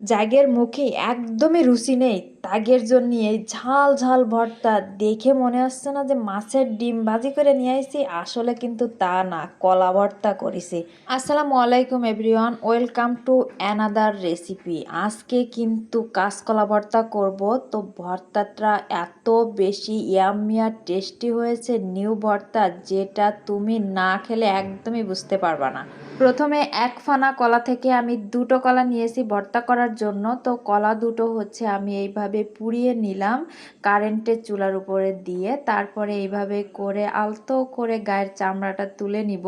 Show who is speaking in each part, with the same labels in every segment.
Speaker 1: জাগের মুখে একদমই রুচি নেই। তাগের জন্য এই ঝাল ঝাল ভর্তা দেখে মনে হচ্ছে না যে মাছের ডিম ভাজি করে নিয়ে আসছি আসলে কিন্তু তা না, কলা ভর্তা করেছি। আসসালামু আলাইকুম everyone, welcome to another recipe. আজকে কিন্তু কাঁচকলা ভর্তা করব। তো ভর্তাটা এত বেশি ইয়ামিয়া টেস্টি হয়েছে নিউ ভর্তা, যেটা তুমি না খেলে একদমই বুঝতে পারবা না। প্রথমে এক ফানা কলা থেকে আমি দুটো কলা নিয়েছি ভর্তা করার জন্য। তো কলা দুটো হচ্ছে আমি এইভাবে পুড়িয়ে নিলাম কারেন্টের চুলার উপরে দিয়ে। তারপরে এইভাবে করে আলতো করে গায়ের চামড়াটা তুলে নিব।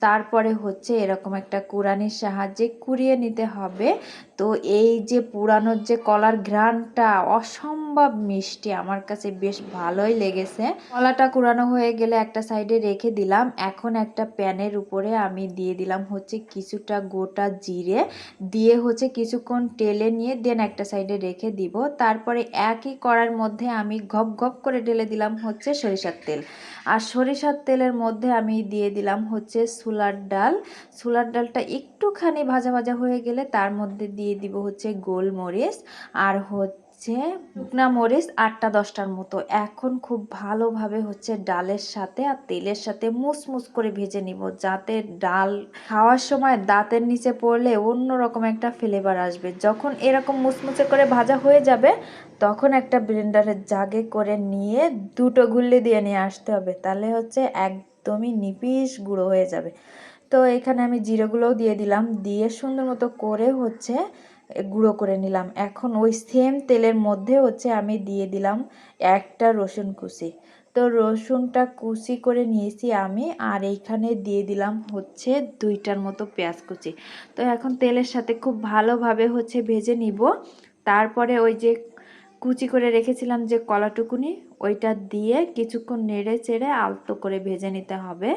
Speaker 1: তারপরে হচ্ছে এরকম একটা কুরানির সাহায্যে কুড়িয়ে নিতে হবে। তো এই যে পুরানোর যে কলার ঘ্রাণটা অসম্ভব মিষ্টি, আমার কাছে বেশ ভালোই লেগেছে। কলাটা কুড়ানো হয়ে গেলে একটা সাইডে রেখে দিলাম। এখন একটা প্যানের উপরে আমি দিয়ে দিলাম হচ্ছে কিছুটা গোটা জিরে। দিয়ে হচ্ছে কিছুক্ষণ টেলে নিয়ে দেন একটা সাইডে রেখে দিব। তারপরে একই কড়ার মধ্যে আমি ঘপ ঘপ করে ঢেলে দিলাম হচ্ছে সরিষার তেল। আর সরিষার তেলের মধ্যে আমি দিয়ে দিলাম হচ্ছে সুলার ডাল। সুলার ডালটা একটুখানি ভাজা ভাজা হয়ে গেলে তার মধ্যে দিয়ে দিব হচ্ছে গোলমরিচ আর হচ্ছে হচ্ছে শুকনা মরিচ আটটা দশটার মতো। এখন খুব ভালোভাবে হচ্ছে ডালের সাথে আর তেলের সাথে মুসমুস করে ভেজে নিব যাতে ডাল খাওয়ার সময় দাঁতের নিচে পড়লে অন্যরকম একটা ফ্লেভার আসবে। যখন এরকম মুসমুসে করে ভাজা হয়ে যাবে, তখন একটা ব্লেন্ডারের জাগে করে নিয়ে দুটো গুল্লি দিয়ে নিয়ে আসতে হবে। তাহলে হচ্ছে একদমই নিপিস গুঁড়ো হয়ে যাবে। তো এখানে আমি জিরোগুলোও দিয়ে দিলাম। দিয়ে সুন্দর মতো করে হচ্ছে গুঁড়ো করে নিলাম। এখন ওই সেম তেলের মধ্যে হচ্ছে আমি দিয়ে দিলাম একটা রসুন কুচি। তো রসুনটা কুচি করে নিয়েছি আমি, আর এইখানে দিয়ে দিলাম হচ্ছে দুইটার মতো পেঁয়াজ কুচি। তো এখন তেলের সাথে খুব ভালোভাবে হচ্ছে ভেজে নিব। তারপরে ওই যে কুচি করে রেখেছিলাম যে কলাটুকুনি ওইটা দিয়ে কিছুক্ষণ নেড়ে চেড়ে আলতো করে ভেজে নিতে হবে।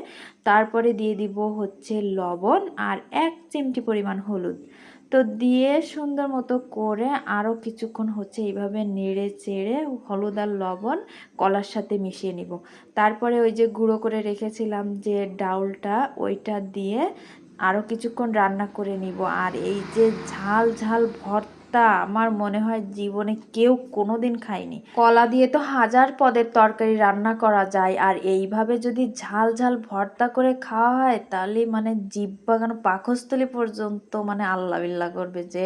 Speaker 1: তারপরে দিয়ে দিব হচ্ছে লবণ আর এক চিমটি পরিমাণ হলুদ। তো দিয়ে সুন্দর মতো করে আরও কিছুক্ষণ হচ্ছে এইভাবে নেড়ে চেড়ে হলুদ আর লবণ কলার সাথে মিশিয়ে নিব। তারপরে ওই যে গুঁড়ো করে রেখেছিলাম যে ডাউলটা, ওইটা দিয়ে আরও কিছুক্ষণ রান্না করে নিব। আর এই যে ঝাল ঝাল ভর্তা তা আমার মনে হয় জীবনে কেউ কোনো দিন খায়নি। কলা দিয়ে তো হাজার পদের তরকারি রান্না করা যায়, আর এইভাবে যদি ঝাল ঝাল ভর্তা করে খাওয়া হয়, তাহলে মানে জিভ বাগানো পাকস্থলী পর্যন্ত মানে আল্লাহ বিল্লাহ করবে যে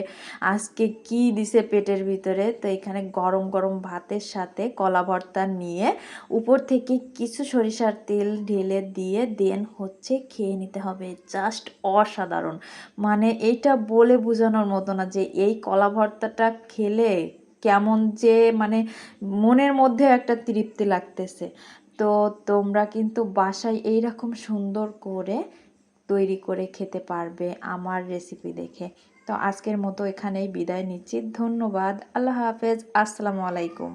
Speaker 1: আজকে কি দিছে পেটের ভিতরে। তো এখানে গরম গরম ভাতের সাথে কলা ভর্তা নিয়ে উপর থেকে কিছু সরিষার তেল ঢেলে দিয়ে দেন হচ্ছে খেয়ে নিতে হবে। জাস্ট অসাধারণ। মানে এইটা বলে বোঝানোর মতো না যে এই কলা ভর্তাটা খেলে কেমন যে মানে মনের মধ্যে একটা তৃপ্তি লাগতেছে। তো তোমরা কিন্তু বাসায় এই রকম সুন্দর করে তৈরি করে খেতে পারবে আমার রেসিপি দেখে। তো আজকের মতো এখানেই বিদায় নিচ্ছি। ধন্যবাদ। আল্লাহ হাফেজ। আসসালামু আলাইকুম।